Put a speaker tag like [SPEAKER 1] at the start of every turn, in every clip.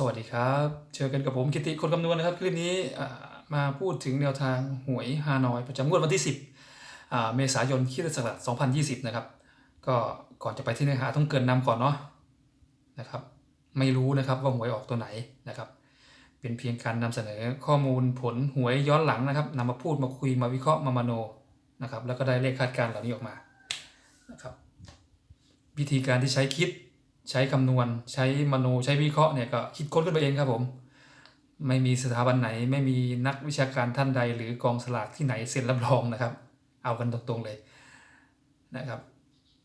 [SPEAKER 1] สวัสดีครับ เจอกันกับผมกิติคนคำนวณนะครับ คลิปนี้มาพูดถึงแนวทางหวยฮานอย ประจำงวดวันที่ 10 เมษายนคริสตศักราช2020 นะครับ ก็ก่อนจะไปที่เนื้อหาต้องเกินนำก่อนเนาะนะครับ ไม่รู้นะครับว่าหวยออกตัวไหนนะครับ เป็นเพียงการนำเสนอข้อมูลผลหวยย้อนหลังนะครับนำมาพูดมาคุยมาวิเคราะห์มามโนนะครับแล้วก็ได้เลขคาดการณ์เหล่านี้ออกมานะครับวิธีการที่ใช้คิด ใช้คำนวณ ใช้มโนใช้วิเคราะห์เนี่ยก็คิดค้นขึ้นไปเองครับผม ไม่มีสถาบันไหน ไม่มีนักวิชาการท่านใด หรือกองสลากที่ไหนเซ็นรับรองนะครับ เอากันตรงๆเลยนะครับ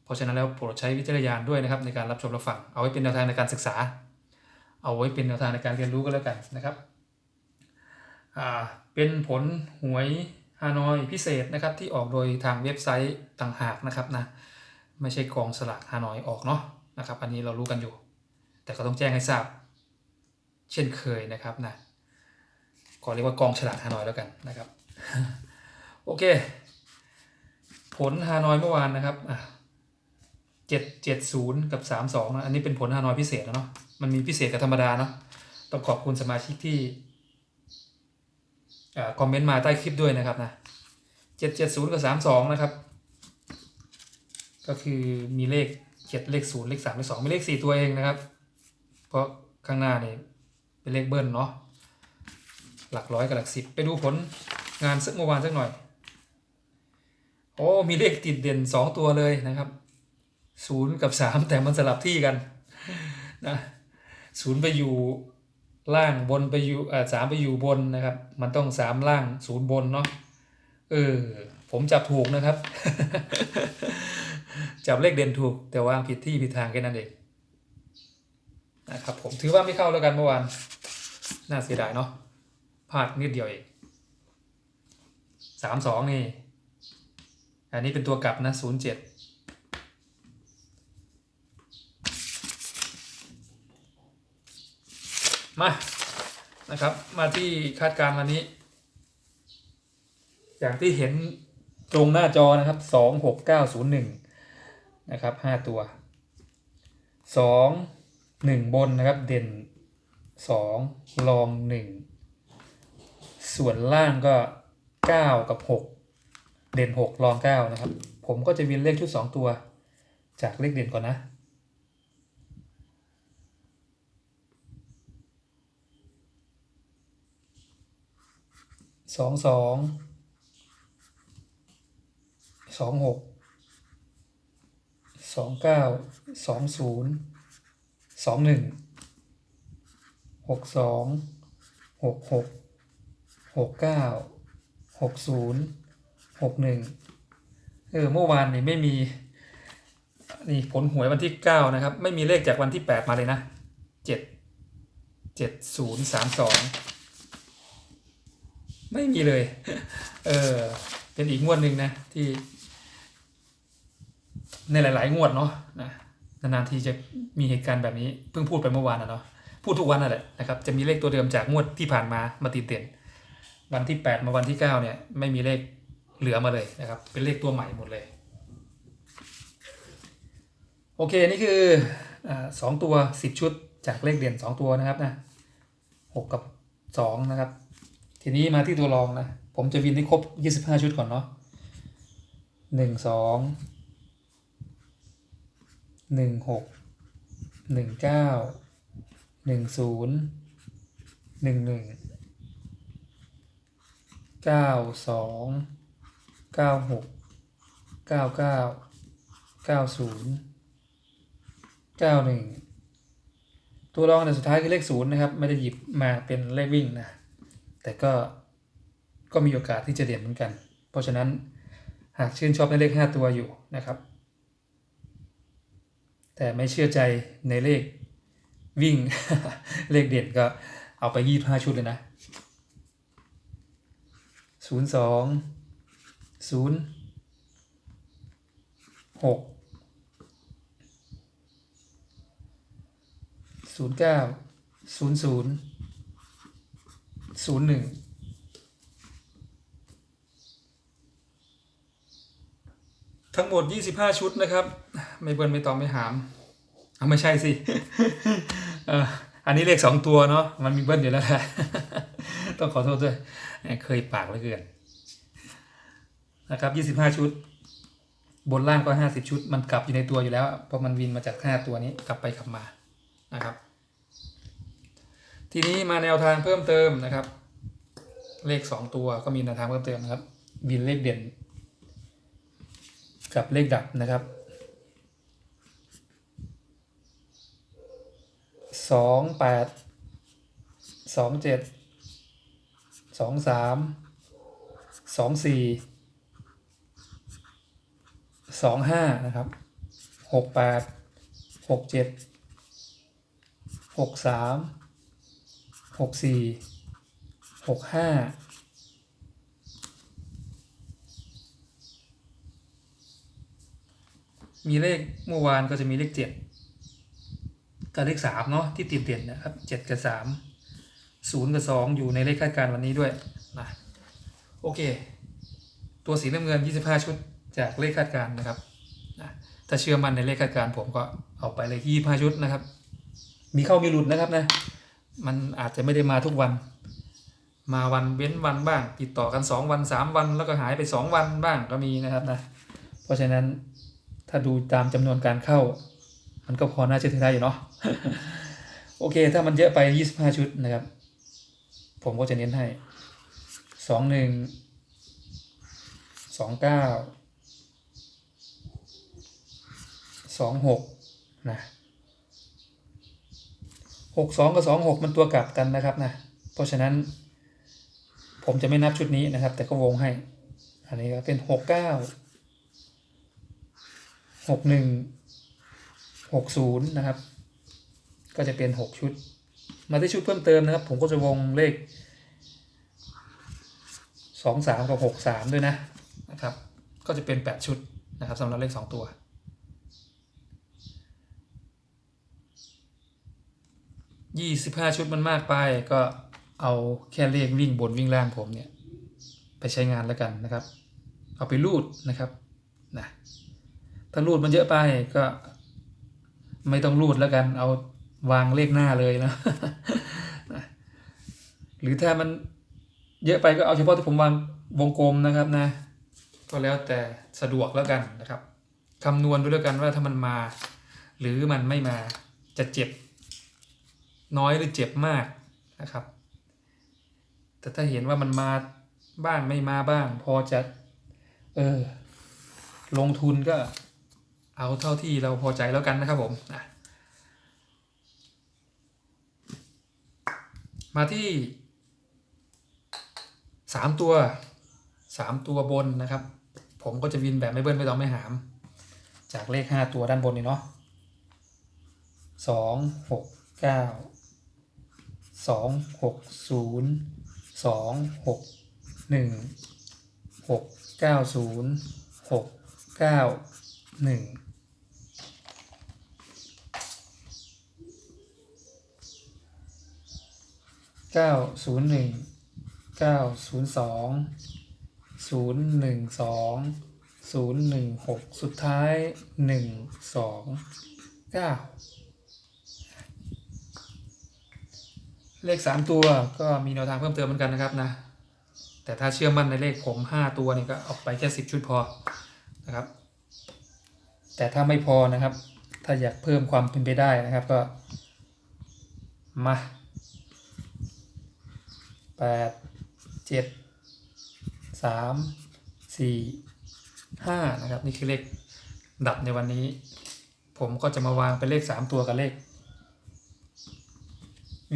[SPEAKER 1] เพราะฉะนั้นแล้วโปรดใช้วิจารณญาณด้วยนะครับ ในการรับชมรับฟังเอาไว้เป็นแนวทางในการศึกษา เอาไว้เป็นแนวทางในการเรียนรู้ก็แล้วกันนะครับอ่าเป็นผลหวยฮานอยพิเศษนะครับที่ออกโดยทางเว็บไซต์ต่างหากนะครับนะไม่ใช่กองสลากฮานอยออกเนาะ นะครับ อันนี้เรารู้กันอยู่ แต่ก็ต้องแจ้งให้ทราบ เช่นเคยนะครับนะขอเรียกว่ากองฉลากฮานอยแล้วกันนะครับ โอเค ผลฮานอยเมื่อวานนะครับอะเจ็ดเจ็ดศูนย์กับสามสองนะอันนี้เป็นผลฮานอยพิเศษนะเนาะมันมีพิเศษกับธรรมดาเนาะต้องขอบคุณสมาชิกที่คอมเมนต์มาใต้คลิปด้วยนะครับนะเจ็ดเจ็ดศูนย์กับสามสองนะครับ ก็คือมีเลข จ็ดเลขศูนย์เลขสามเลขสองมีเลขสี่ตัวเองนะครับ เพราะข้างหน้านี่เป็นเลขเบิ้ลเนาะหลักร้อยกับหลักสิบไปดูผลงานสักเมื่อวานสักหน่อย โอ้มีเลขติดเด่นสองตัวเลยนะครับศูนย์กับสามแต่มันสลับที่กันนะศูนย์ไปอยู่ล่างบนไปอยู่อ่าสามไปอยู่บนนะครับ มันต้องสามล่างศูนย์บนเนาะเออผมจับถูกนะครับ จับเลขเด่นถูก แต่ว่าผิดที่ผิดทางแค่นั้นเองนะครับผมถือว่าไม่เข้าแล้วกันเมื่อวานน่าเสียดายเนาะพลาดนิดเดียวเองสามสองนี่ อันนี้เป็นตัวกลับนะศูนย์เจ็ดมานะครับ มาที่คาดการณ์วันนี้ อย่างที่เห็นตรงหน้าจอนะครับสองหกเก้าศูนย์หนึ่ง นะครับห้าตัวสองหนึ่งบนนะครับเด่นสองรองหนึ่งส่วนล่างก็เก้ากับหกเด่นหกรองเก้านะครับ ผมก็จะวินเลขชุดสองตัว จากเลขเด่นก่อนนะสองสองสองหก สองเก้าสองศูนย์สองหนึ่งหกสองหกหกหกเก้าหกศูนย์หกหนึ่งเออเมื่อวานนี่ไม่มีนี่ผลหวยวันที่เก้านะครับ ไม่มีเลขจากวันที่แปดมาเลยนะเจ็ดเจ็ดศูนย์สามสองไม่มีเลย เออ เป็นอีกงวดหนึ่งนะที่ ในหลาย ๆ งวดเนาะนะนานๆทีจะมีเหตุการณ์แบบนี้เพิ่งพูดไปเมื่อวานนะเนาะพูดทุกวันนั่นแหละนะครับจะมีเลขตัวเดิมจากงวดที่ผ่านมามาติดเด่นวันที่ 8 มาวันที่ 9 เนี่ยไม่มีเลขเหลือมาเลยนะครับ เป็นเลขตัวใหม่หมดเลย โอเคนี่คือสองตัว 10 ชุดจากเลขเด่น 2 ตัวนะครับนะ6กับ 2 นะครับ ทีนี้มาที่ตัวรองนะ ผมจะวินให้ครบ 25 ชุดก่อนเนาะหนึ่งสอง หนึ่งหกหนึ่งเก้าหนึ่งศูนย์หนึ่งหนึ่งเก้าสองเก้าหกเก้าเก้าเก้าศูนย์เก้าหนึ่งตัวรองอันดับสุดท้ายคือเลขศูนย์นะครับ ไม่ได้หยิบมาเป็นเลขวิ่งนะ แต่ก็ก็มีโอกาสที่จะเด่นเหมือนกัน เพราะฉะนั้นหากชื่นชอบในเลข 5 ตัวอยู่นะครับ แต่ไม่เชื่อใจในเลขวิ่ง เลขเด่นก็เอาไปยี่ห้าชุดเลยนะศูนย์สองศูนย์หกศูนย์เก้าศูนย์ศูนย์ศูนย์หนึ่งทั้งหมด 25 ชุดนะครับ ไม่เบิ้ลไม่ตอมไม่หามเอาไม่ใช่สิอันนี้เลขสองตัวเนาะมันมีเบิ้ลอยู่แล้วแหละต้องขอโทษด้วยเคยปากเหลือเกินนะครับยี่สิบห้าชุด บนล่างก็ห้าสิบชุด มันกลับอยู่ในตัวอยู่แล้วเพราะมันวินมาจากห้าตัวนี้กลับไปกลับมานะครับ ทีนี้มาแนวทางเพิ่มเติมนะครับ เลขสองตัวก็มีแนวทางเพิ่มเติมนะครับวินเลขเด่น กับเลขดับนะครับ สองแปดสองเจ็ดสองสามสองสี่สองห้านะครับหกแปดหกเจ็ดหกสามหกสี่หกห้ามีเลขเมื่อวานก็จะมีเลขเจ็ด กับเลขสามเนาะที่ติดเด่นนะครับเจ็ดกับสามศูนย์กับสองอยู่ในเลขคาดการณ์วันนี้ด้วยนะโอเค ตัวสีน้ำเงิน 25 ชุดจากเลขคาดการณ์นะครับนะถ้าเชื่อมั่นในเลขคาดการณ์ผมก็เอาไปเลย 25 ชุดนะครับ มีเข้ามีหลุดนะครับนะมันอาจจะไม่ได้มาทุกวัน มาวันเว้นวันบ้าง ติดต่อกัน 2 วัน 3 วัน แล้วก็หายไป 2 วันบ้างก็มีนะครับนะเพราะฉะนั้นถ้าดูตามจำนวนการเข้า มันก็พอน่าเชื่อถือได้อยู่เนาะโอเค ถ้ามันเยอะไป25ชุดนะครับ ผมก็จะเน้นให้สองหนึ่งสองเก้าสองหกนะหกสองกับสองหกมันตัวกลับกันนะครับนะ เพราะฉะนั้น ผมจะไม่นับชุดนี้นะครับ แต่ก็วงให้ อันนี้ก็เป็นหกเก้าหกหนึ่ง หกศูนย์นะครับ ก็จะเป็นหกชุด มาที่ชุดเพิ่มเติมนะครับ ผมก็จะวงเลขสองสามกับหกสามด้วยนะนะครับ ก็จะเป็นแปดชุดนะครับสำหรับเลขสองตัวยี่สิบห้าชุดมันมากไปก็เอาแค่เลขวิ่งบนวิ่งล่างผมเนี่ย ไปใช้งานแล้วกันนะครับ เอาไปรูดนะครับนะถ้ารูดมันเยอะไปก็ ไม่ต้องรูดแล้วกันเอาวางเลขหน้าเลยนะ หรือถ้ามันเยอะไปก็เอาเฉพาะที่ผมวางวงกลมนะครับนะ ก็แล้วแต่สะดวกแล้วกันนะครับคำนวณดูแล้วกันว่าถ้ามันมา หรือมันไม่มาจะเจ็บ น้อยหรือเจ็บมากนะครับ แต่ถ้าเห็นว่ามันมาบ้างไม่มาบ้าง พอจะ เออ ลงทุนก็ เอาเท่าที่เราพอใจแล้วกันนะครับผมมาที่สามตัวสามตัวบนนะครับ ผมก็จะวินแบบไม่เบิ้ลไม่ต้องไม่หาม จากเลขห้าตัวด้านบนนี่เนาะสองหกเก้าสองหกศูนย์สองหกหนึ่งหกเก้าศูนย์หกเก้าหนึ่ง เก้าศูนย์หนึ่งเก้าศูนย์สองศูนย์หนึ่งสองศูนย์หนึ่งหกสุดท้ายหนึ่งสองเก้าเลขสามตัวก็มีแนวทางเพิ่มเติมเหมือนกันนะครับนะ แต่ถ้าเชื่อมั่นในเลขผมห้าตัวนี่ก็ออกไปแค่สิบชุดพอนะครับ แต่ถ้าไม่พอนะครับ ถ้าอยากเพิ่มความเป็นไปได้นะครับก็มา แปดเจ็ดสามสี่ห้านะครับ นี่คือเลขดับในวันนี้ ผมก็จะมาวางเป็นเลขสามตัวกับเลข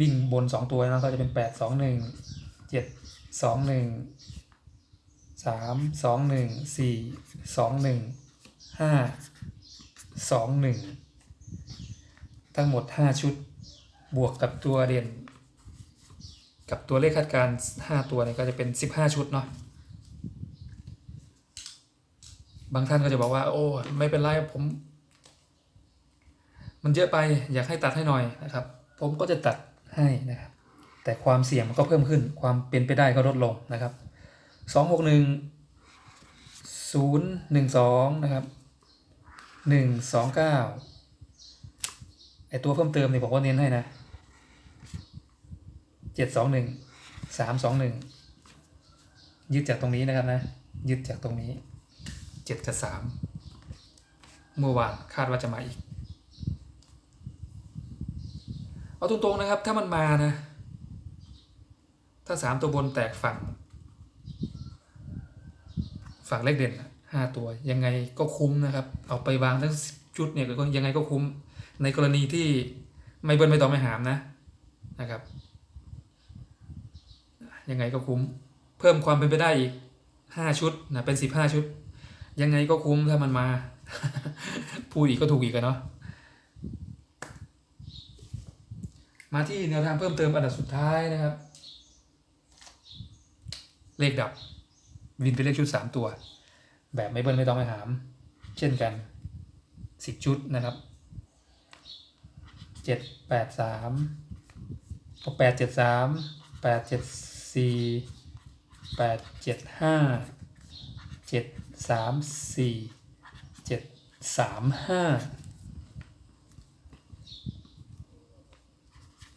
[SPEAKER 1] วิ่งบนสองตัวนะก็จะเป็นแปดสองหนึ่งเจ็ดสองหนึ่งสามสองหนึ่งสี่สองหนึ่งห้าสองหนึ่งทั้งหมดห้าชุดบวกกับตัวเด่น กับตัวเลขคาดการณ์5ตัวเนี่ยก็จะเป็น 15 ชุดเนาะบางท่านก็จะบอกว่า โอ้ไม่เป็นไรผม มันเยอะไปอยากให้ตัดให้หน่อยนะครับ ผมก็จะตัดให้นะครับ แต่ความเสี่ยงมันก็เพิ่มขึ้น ความเป็นไปได้ก็ลดลงนะครับ 261 012 นะครับ 129ไอตัวเพิ่มเติมเนี่ยผมก็เน้นให้นะ เจ็ดสองหนึ่งสามสองหนึ่งยึดจากตรงนี้นะครับนะ ยึดจากตรงนี้เจ็ดกับสามเมื่อวานคาดว่าจะมาอีก เอาตรงๆนะครับ ถ้ามันมานะ ถ้าสามตัวบนแตกฝั่ง ฝั่งเลขเด่นห้าตัว ยังไงก็คุ้มนะครับ เอาไปวางทั้งสิบชุดเนี่ยก็ยังไงก็คุ้มในกรณีที่ไม่เบิ้ลไม่ต่อไม่หามนะนะครับ ยังไงก็คุ้ม เพิ่มความเป็นไปได้อีกห้าชุดนะเป็นสิบห้าชุด ยังไงก็คุ้มถ้ามันมา พูดอีกก็ถูกอีกอะเนาะมาที่แนวทางเพิ่มเติมอันดับสุดท้ายนะครับ เลขดับ วินเป็นเลขชุดสามตัว แบบไม่เบิ้ลไม่ต้องไม่หาม เช่นกันสิบชุดนะครับเจ็ดแปดสามแปดเจ็ดสามแปดเจ็ด สี่แปดเจ็ดห้าเจ็ดสามสี่เจ็ดสามห้า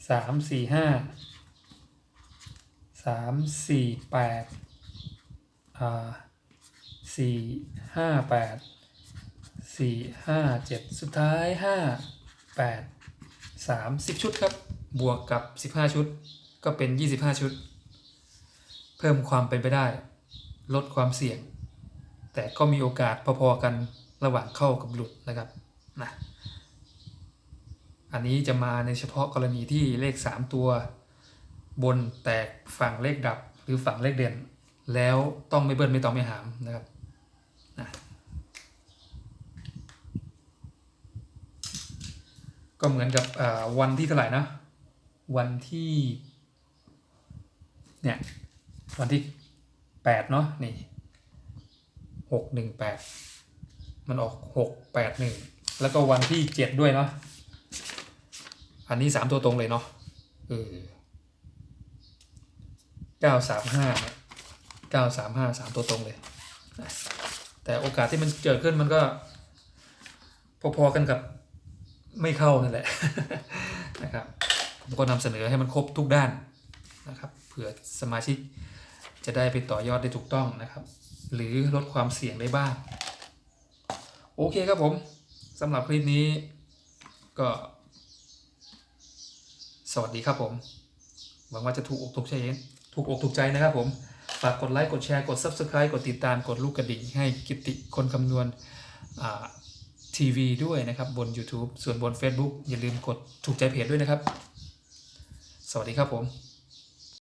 [SPEAKER 1] สามสี่ห้าสามสี่แปดอ่าสี่ห้าแปดสี่ห้าเจ็ดสุดท้ายห้าแปดสามสิบชุดครับ บวกกับสิบห้าชุด ก็เป็นยี่สิบห้าชุด เพิ่มความเป็นไปได้ ลดความเสี่ยง แต่ก็มีโอกาสพอๆกันระหว่างเข้ากับหลุดนะครับนะอันนี้จะมาในเฉพาะกรณีที่เลข 3 ตัว บนแตกฝั่งเลขดับหรือฝั่งเลขเด่น แล้วต้องไม่เบิ้ลไม่ต้องไม่หามนะครับนะก็เหมือนกับวันที่เท่าไหร่นะ วันที่เนี่ย วันที่แปดเนาะนี่หกหนึ่งแปดมันออกหกแปดหนึ่งแล้วก็วันที่เจ็ดด้วยเนาะอันนี้สามตัวตรงเลยเนาะเออเก้าสามห้าเก้าสามห้าสามตัวตรงเลย แต่โอกาสที่มันเกิดขึ้นมันก็ พอๆกันกับไม่เข้านั่นแหละนะครับผมก็นำเสนอให้มันครบทุกด้านนะครับเผื่อสมาชิก จะได้ไปต่อยอดได้ถูกต้องนะครับ หรือลดความเสี่ยงได้บ้าง โอเคครับผมสำหรับคลิปนี้ก็ สวัสดีครับผม หวังว่าจะถูกอกถูกใจถูกอกถูกใจนะครับผมฝากกดไลค์กดแชร์กด Subscribe กดติดตามกดลูกกระดิ่งให้กิติคนคำนวณทีวีด้วยนะครับบน YouTube ส่วนบน Facebook อย่าลืมกดถูกใจเพจด้วยนะครับ สวัสดีครับผม